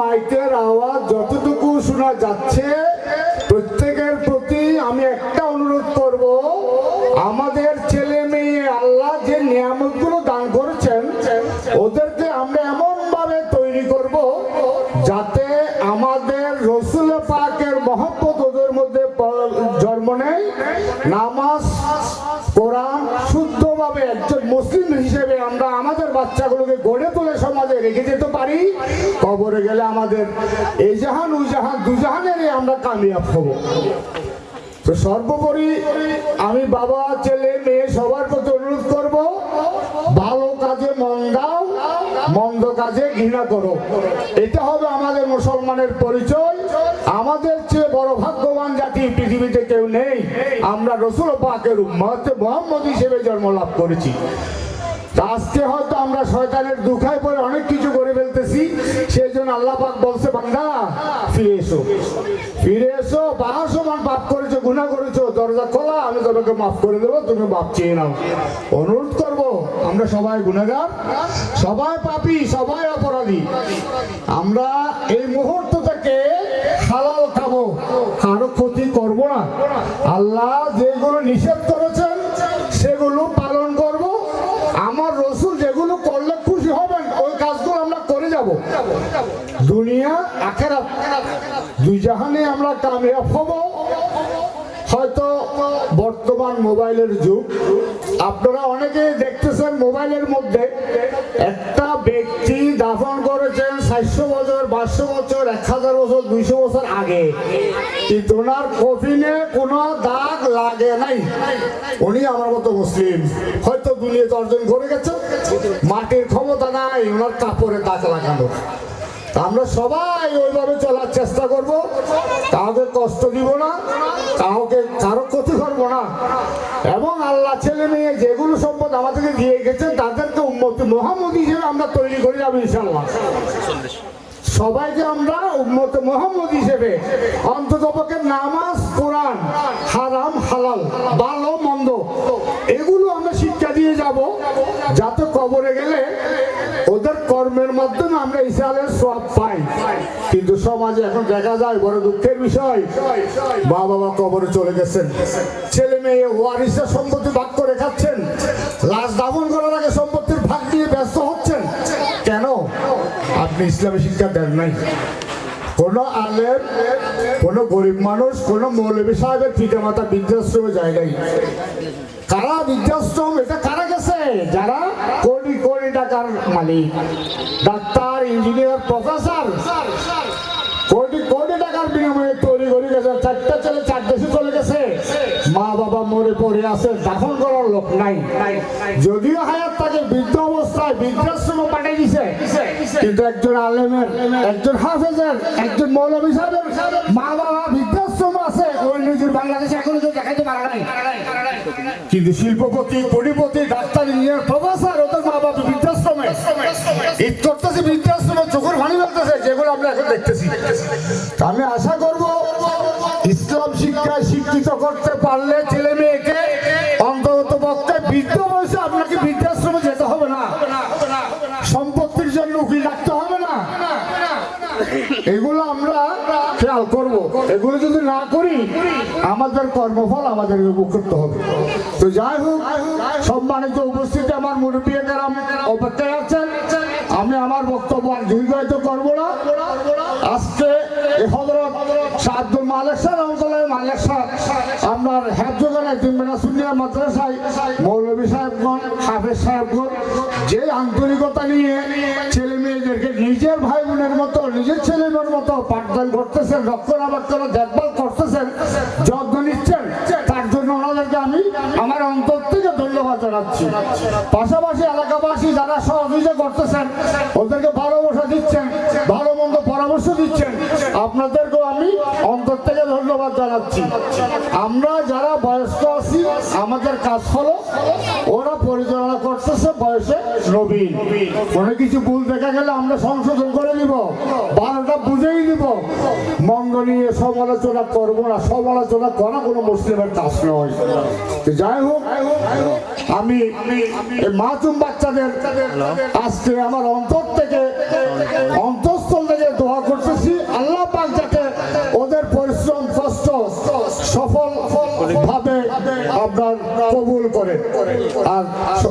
মাইকের আওয়াজ যতটুকু শোনা যাচ্ছে, প্রত্যেকের প্রতি আমি একটা অনুরোধ করব। আমাদের ছেলে মেয়ে আল্লাহ যে নিয়ামতগুলো দান করেছেন, ওদেরকে আমরা এমন ভাবে তৈরি করব যাতে আমাদের রসুল পাকের মহব্বত ওদের মধ্যে জন্ম নেয়। নামাজ, কোরআন শুদ্ধভাবে একজন মুসলিম হিসেবে আমরা আমাদের বাচ্চাগুলোকে গড়ে তুলে সমাজে রেখে যেতে পারি কবরে গেলে আমাদের এই জাহান, ওই জাহান, দু জাহানেরই আমরা কামিয়াব হব। তো সর্বোপরি আমি বাবা, ছেলে, মেয়ে সবার প্রতি অনুরোধ করব, ভালো কাজে মন দাও, মন্দ কাজে ঘৃণা করো। এটা হবে আমাদের মুসলমানের পরিচয়। আমাদের চেয়ে বড় ভাগ্যবান জাতি পৃথিবীতে কেউ নেই। আমরা রসুল পাকের উম্মত, মোহাম্মদ হিসেবে জন্ম লাভ করেছি আজকে হয়তো আমরা শয়তানের দুঃখায় পরে অনেক কিছু আল্লাহ বলছে ফিরে এসো। ফিরে এসো পাপ করেছ গুণা করেছ, দরজা খোলা, আমি তোমাকে মাফ করে দেবো, তুমি মাপ চেয়ে নাও। অনুরোধ করব, আমরা সবাই গুণাগার সবাই পাপী, সবাই অপরাধী। আমরা এই মুহূর্ত থেকে হালাল খাব, কারও ক্ষতি করব না। আল্লাহ দুনিয়া, আখেরাত। দুই জাহানে আমরা কামিয়াব হব। হয়তো বর্তমান মোবাইলের যুগ। আপনারা অনেকে দেখতেছেন মোবাইলের মধ্যে একটা ব্যক্তি দাফন করেছেন সাতশো বছর, পাঁচশো বছর, এক হাজার বছর, দুইশো বছর আগে। কিন্তু ওনার কফিনে কোনো দাগ লাগে নাই। উনি আমার মতো মুসলিম। হয়তো দুনিয়াতে অর্জন করে গেছে মাটির ক্ষমতা নাই, ওনার কাপড়ে দাগ লাগানো তা আমরা সবাই ওইভাবে চলার চেষ্টা করব। কাউকে কষ্ট দিব না, কাউকে কারও ক্ষতি করব না। এবং আল্লাহ ছেলে মেয়ে যেগুলো সম্পদ আমাদেরকে দিয়ে গেছেন, তাদেরকে উন্মতি মোহাম্মদ হিসেবে আমরা তৈরি করে যাব ইনশাল্লাহ সবাইকে আমরা উম্মত মোহাম্মদ হিসেবে অন্তত নামাজ, কোরআন, হারাম, হালাল, ভালো, মন্দ, এগুলো আমরা শিক্ষা দিয়ে যাব, যাতে কবরে গেলে ওদের কর্মের মাধ্যমে আমরা পাই কিন্তু সমাজে এখন দেখা যায় বড় দুঃখের বিষয়। মা বাবা কবরে চলে গেছেন। ছেলে মেয়ে ওয়ারিসের সম্পত্তি ভাগ করে খাচ্ছেন। লাশ দাফন করার আগে সম্পত্তির ভাগ দিয়ে ব্যস্ত হচ্ছেন। কেন? আপনি ইসলামী শিক্ষা দেন নাই। কোন আলেম, কোন গরিব মানুষ, কোন মৌলবী সাহেবের পিতা মাতা বৃদ্ধাশ্রমে যায় নাই। কারা বৃদ্ধাশ্রম? এটা কারা গেছে? যারা কোটি কোটি টাকার মালিক। Doctor, engineer, professor crore crore টাকার বিনিময়ে তৈরি করে গেছে চারটা ছেলে চার দেশে চলে গেছে। মা বাবা মরে পড়ে আছে দাফন করার লোক নাই। যদিও হায়াত তাকে বৃদ্ধ অবস্থায় বৃদ্ধাশ্রমে পাঠিয়ে দিছে কিন্তু একজন আলেমের একজন হাফেজের একজন মৌলবী সাহেবের মা বাবা বৃদ্ধাশ্রম আছে। ওই নিজের বাংলাদেশে এখনও কেউ দেখাইতে পারে নাই। কিন্তু শিল্পপতি কোটিপতি ডাক্তার ইঞ্জিনিয়ার প্রফেসর ওদের মা বাবা বৃদ্ধাশ্রমে। ঈদ করতেছে বৃদ্ধাশ্রমে চোখের ভানি ফেলতেছে যেগুলো আমরা এখন দেখতেছি। আমি আশা করব ইসলাম শিক্ষায় শিক্ষিত করতে পারলে ছেলে মেয়েকে অন্তত পক্ষে বৃদ্ধ বয়সে আপনাকে বৃদ্ধাশ্রমে যেতে হবে না। সম্পত্তির জন্য উকিল রাখতে হবে না। এগুলো আমরা খেয়াল করব। এগুলো যদি না করি, আমাদের কর্মফল আমাদেরকে করতে হবে। তো যাই হোক, সম্মানিত উপস্থিতি আমার মুরব্বী গ্রাম অপেক্ষায় আছেন। আমি আমার বক্তব্য দীর্ঘায়িত করব না। আজকে এই হজরত সাহেবগণ আন্তরিকতা নিয়ে ছেলে মেয়েদেরকে নিজের ভাই বোনের মতো, নিজের ছেলে মেয়ের মতো করতেছেন দেখভাল করতেছেন, যত্ন নিচ্ছেন জন্য আমি আমার থেকে ধন্যবাদ জানাচ্ছি। পাশাপাশি এলাকাবাসী যারা সহযোগিতা করতেছেন, ওদেরকে ভালোবাসা দিচ্ছেন ভালো আপনাদেরকেও আমি অন্তর থেকে ধন্যবাদ জানাচ্ছি। আমরা যারা বয়স্ক আছি, আমাদের কাজ হলো ওরা পরিচালনা করতেছে বয়সে নবীন। কোনো কিছু ভুল দেখা গেলে আমরা সংশোধন করে নিব, বারোটা বুঝেই নিব। মন্দ নিয়ে সমালোচনা করব না, সমালোচনা করা কোনো মুসলিমের কাজ নয়। যাই হোক, আমি মাসুম বাচ্চাদের আজকে আমার অন্তর থেকে অন্তঃস্থল আর